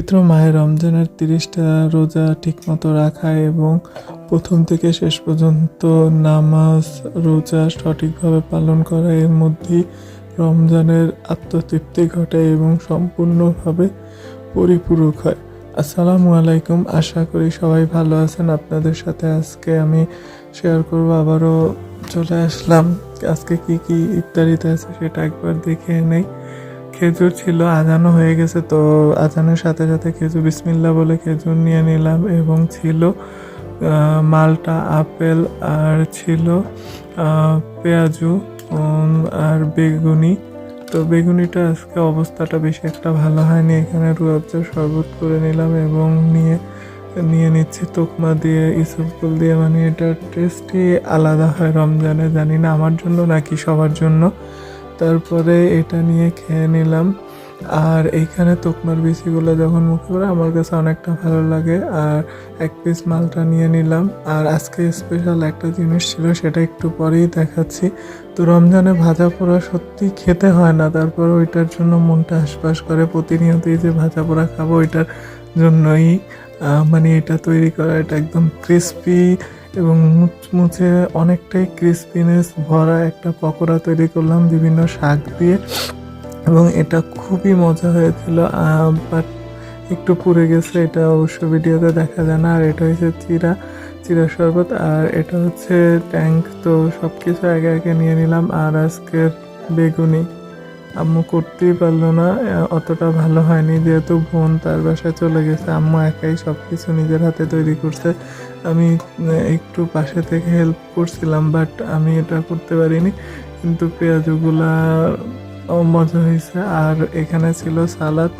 পবিত্র মায়ের রমজানের তিরিশটা রোজা ঠিকমতো রাখা এবং প্রথম থেকে শেষ পর্যন্ত নামাজ, রোজা সঠিকভাবে পালন করা, এর মধ্যেই রমজানের আত্মতৃপ্তি ঘটে এবং সম্পূর্ণভাবে পরিপূরক হয়। আসসালামু আলাইকুম। আশা করি সবাই ভালো আছেন। আপনাদের সাথে আজকে আমি শেয়ার করব। আবারও চলে আসলাম। আজকে কি কি ইফতারিতে আছে সেটা একবার দেখে নেই। খেজুর ছিল আজানো হয়ে গেছে, তো আজানের সাথে সাথে খেজুর বিসমিল্লা বলে খেজুর নিয়ে নিলাম এবং ছিল মালটা আপেল আর ছিল পেঁয়াজু আর বেগুনি। তো বেগুনিটা আজকে অবস্থাটা বেশি একটা ভালো হয়নি, এখানে রুয়াবজার শরবত করে নিলাম এবং নিয়ে নিয়ে নিচ্ছি তোকমা দিয়ে ইসবগুল দিয়ে মানে এটার টেস্টই আলাদা হয় রমজানে, জানি না, আমার জন্য নাকি সবার জন্য। তারপরে এটা নিয়ে খেয়ে নিলাম। আর এইখানে তোকমার বিচিগুলো যখন মুখে পড়ে, আমার কাছে অনেকটা ভালো লাগে। আর এক পিস মালটা নিয়ে নিলাম। আর আজকে স্পেশাল একটা জিনিস ছিল, সেটা একটু পরেই দেখাচ্ছি। তো রমজানে ভাজা পোড়া সত্যি খেতে হয় না। তারপর ওইটার জন্য মনটা আশপাশ করে। প্রতিনিয়তই যে ভাজা পোড়া খাব, ওইটার জন্যই মানে এটা তৈরি করা, এটা একদম ক্রিস্পি এবং মুচমুচে অনেকটাই ক্রিসপিনেস ভরা একটা পকোড়া তৈরি করলাম বিভিন্ন শাক দিয়ে। এবং এটা খুবই মজা হয়েছিল বাট একটু পুড়ে গেছে, এটা অবশ্য ভিডিওতে দেখা যায় না। আর এটা হচ্ছে চিরা চিরা শরবত, আর এটা হচ্ছে ট্যাঙ্ক তো সব কিছু আগে আগে নিয়ে নিলাম, আর আজকের বেগুনি। আম্মু করতেই পারল না। অতটা ভালো হয়নি, যেহেতু বোন তার বাসায় চলে গেছে। আম্মু একাই সব কিছু নিজের হাতে তৈরি করছে। আমি একটু পাশে থেকে হেল্প করছিলাম বাট আমি এটা করতে পারিনি। কিন্তু পেঁয়াজগুলা মজা হয়েছে। আর এখানে ছিল সালাদ।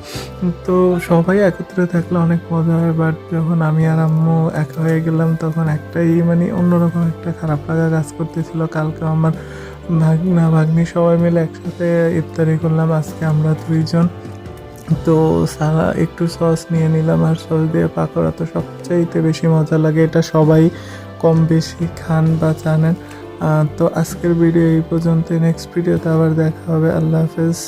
তো সবাই একত্রে থাকলে অনেক মজা হয় বাট যখন আমি আর আম্মু একা হয়ে গেলাম, তখন একটাই মানে অন্যরকম একটা খারাপ লাগা কাজ করতেছিল। কালকে আমার ভাগনা, ভাগ্নি সবাই মিলে একসাথে ইফতারি করলাম, আজকে আমরা দুইজন। তো সারা একটু সস নিয়ে নিলাম আর সস দিয়ে পাকোড়া তো সবচাইতে বেশি মজা লাগে, এটা সবাই কম বেশি খান বা জানেন। তো আজকের ভিডিও এই পর্যন্ত নেক্সট ভিডিওতে আবার দেখা হবে, আল্লাহ হাফেজ।